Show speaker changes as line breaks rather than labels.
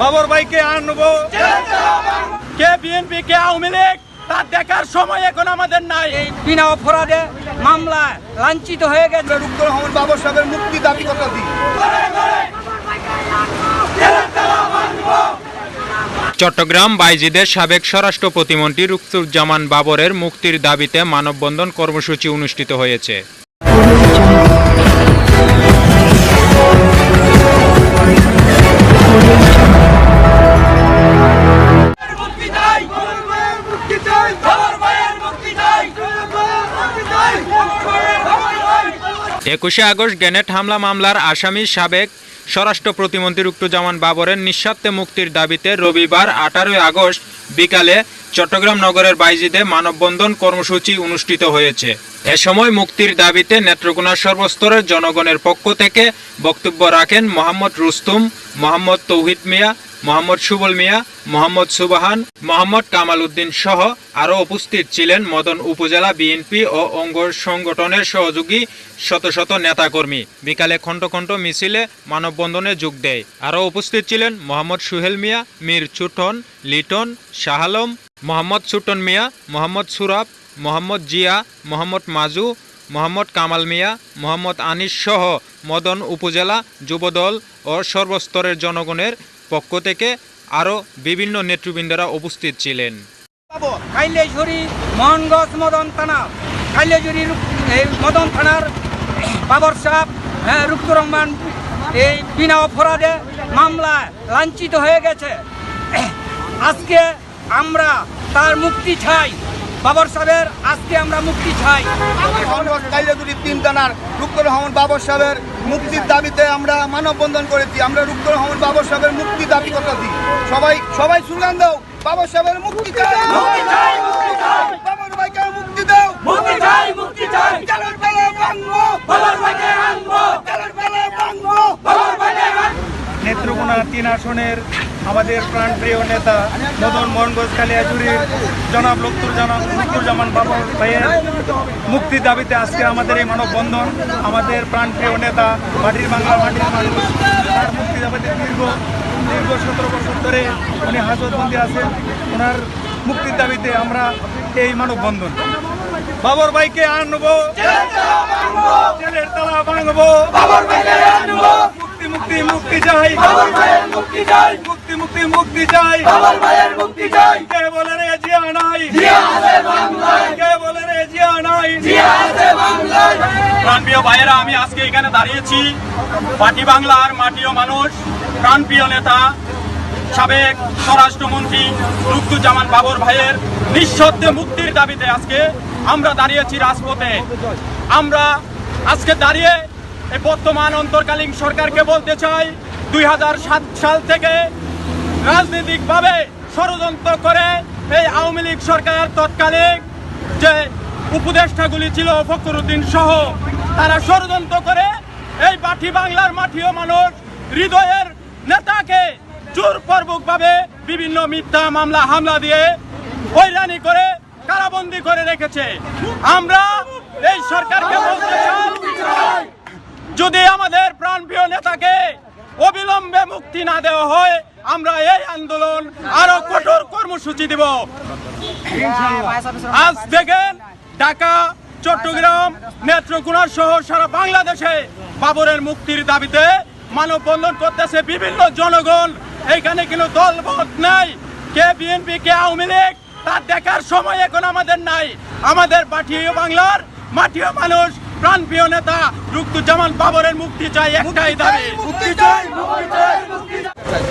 বাবর ভাইকে আনব। কে বিএনপি কে আওয়ামী লীগ তার দেখার সময় এখন আমাদের নাই।
এই বিনা অপরাধে মামলায় লাঞ্ছিত হয়ে গেছে।
রুক্ত রহমান বাবর সাহেবের মুক্তি দাবি কথা দিই।
চট্টগ্রাম বাইজিদের সাবেক স্বরাষ্ট্র প্রতিমন্ত্রী রুকসুজ্জামান বাবরের মুক্তির দাবিতে মানববন্ধন কর্মসূচি অনুষ্ঠিত হয়েছে। একুশে আগস্ট গ্রেনেড হামলা মামলার আসামি সাবেক স্বরাষ্ট্র প্রতিমন্ত্রী রুক্তজামান বাবরের নিঃস্বার্থে মুক্তির দাবিতে রবিবার আঠারোই আগস্ট বিকালে চট্টগ্রাম নগরের বাইজিদে মানববন্ধন কর্মসূচি অনুষ্ঠিত হয়েছে। এ সময় মুক্তির দাবিতে নেত্রকোনার সর্বস্তরের জনগণের পক্ষ থেকে বক্তব্য রাখেন মোহাম্মদ রুস্তুম, মোহাম্মদ তৌহিদ মিয়া মোহাম্মদ সুবল মিয়া, মোহাম্মদ সুবাহান, মোহাম্মদ কামাল উদ্দিন সহ আরও উপস্থিত ছিলেন মদন উপজেলা বিএনপি ও অঙ্গ সংগঠনের সহযোগী শত শত নেতাকর্মী। বিকালে খণ্ড খণ্ড মিছিলে মানববন্ধনে যোগ দেয়। আরও উপস্থিত ছিলেন মোহাম্মদ সুহেল মিয়া, মীর চুটন, লিটন, শাহ আলম, মোহাম্মদ সুটন মিয়া, মোহাম্মদ সুরাব, মোহাম্মদ জিয়া, মোহাম্মদ মাজু, মোহাম্মদ কামাল মিয়া, মোহাম্মদ আনিস সহ মদন উপজেলা যুবদল ও সর্বস্তরের জনগণের পক্ষ থেকে আরও বিভিন্ন নেতৃবৃন্দরা উপস্থিত ছিলেন।
কাইলেশ্বরী মোহনগঞ্জ মদন থানা কাইলেশ্বরী এই মদন থানার বাবর সাহেব হ্যাঁ রুক্ত রহমান এই বিনা অপরাধে মামলায় লাঞ্ছিত হয়ে গেছে। আজকে আমরা তার মুক্তি চাই। বাবর সাহেবের আজকে আমরা মুক্তি চাই।
কাইলাগুড়ি তিন থানার রুক্ত রহমান বাবর সাহেবের মুক্তির দাবিতে আমরা মানববন্ধন করেছি। আমরা রুক্ত রহমান বাবর সাহেবের মুক্তি দাবি কথা দিই। সবাই সবাই স্লোগান দাও। বাবর সাহেবের মুক্তি চাই। বাবার ভাইকে মুক্তি দাও।
মুক্তি চাই মুক্তি চাই।
জালার বেলা ভাঙবো।
বাবর ভাইকে আনব
জালার বেলা ভাঙবো।
বাবর ভাইকে
নেত্রকোনা তিন আসনের আমাদের প্রাণপ্রিয় নেতা মদন মোহনগঞ্জ কালিয়াজুরির জনাব লক্তুর জানাব লক্তুরজামান বাবর ভাইয়ের মুক্তির দাবিতে আজকে আমাদের এই মানববন্ধন আমাদের প্রাণপ্রিয় নেতা মাটির বাংলা মাটির মানুষ তার মুক্তি দাবিতে দীর্ঘ দীর্ঘ সতেরো বছর ধরে উনি হাজতবন্দি আছেন। ওনার মুক্তির দাবিতে আমরা এই মানববন্ধন। বাবর ভাইকে আনব জেলের তালা ভাঙবো মুক্তি মুক্তি মুক্তি চাই
মুক্তি চাই
মুক্তি মুক্তি চাই।
বাবর ভাইয়ের মুক্তি চাই।
কে বলে রে জিয়া নাই?
জিয়া আছে বাংলায়।
কে বলে রে জিয়া নাই?
জিয়া আছে বাংলায়
প্রাণপ্রিয় ভাইয়েরা আমি আজকে এখানে দাঁড়িয়েছি। পাটি বাংলার মাটিও মানুষ প্রাণপ্রিয় নেতা সাবেক স্বরাষ্ট্রমন্ত্রী রুক্তুজ্জামান বাবর ভাইয়ের নিঃশব্দে মুক্তির দাবিতে আজকে আমরা দাঁড়িয়েছি রাজপথে। আমরা আজকে দাঁড়িয়ে এই বর্তমান অন্তর্কালীন সরকারকে বলতে চাই দুই হাজার সাত সাল থেকে রাজনৈতিকভাবে ষড়যন্ত্র করে এই আওয়ামী লীগ সরকার তৎকালীন যে উপদেষ্টাগুলি ছিল, ফখরুদ্দিন সহ, তারা ষড়যন্ত্র করে এই পাঠি বাংলার মাটিও মানুষ হৃদয়ের নেতাকে জোরপূর্বকভাবে বিভিন্ন মিথ্যা মামলা, হামলা দিয়ে হয়রানি করে, কারাবন্দি করে রেখেছে। আমরা এই সরকারকে বলতে চাই, যদি আমাদের প্রাণপ্রিয় নেতাকে অবিলম্বে মুক্তি না দেওয়া হয় আমরা এই আন্দোলন আরও কঠোর কর্মসূচি দিব। আজ দেখেন ঢাকা, চট্টগ্রাম, নেত্রকোনা সহ সারা বাংলাদেশে বাবরের মুক্তির দাবিতে মানববন্ধন করতেছে বিভিন্ন জনগণ। এইখানে কোনো দলবত নাই। কে বিএনপি, কে আওয়ামী লীগ তার দেখার সময় এখন আমাদের নাই। আমাদের পাঠিয়ে বাংলার, মাটিও মানুষ। প্রাণপ্রিয় নেতা রুক্তুজ্জামান বাবরের মুক্তি চাই একটাই দাবি।
মুক্তি চাই মুক্তি চাই মুক্তি চাই।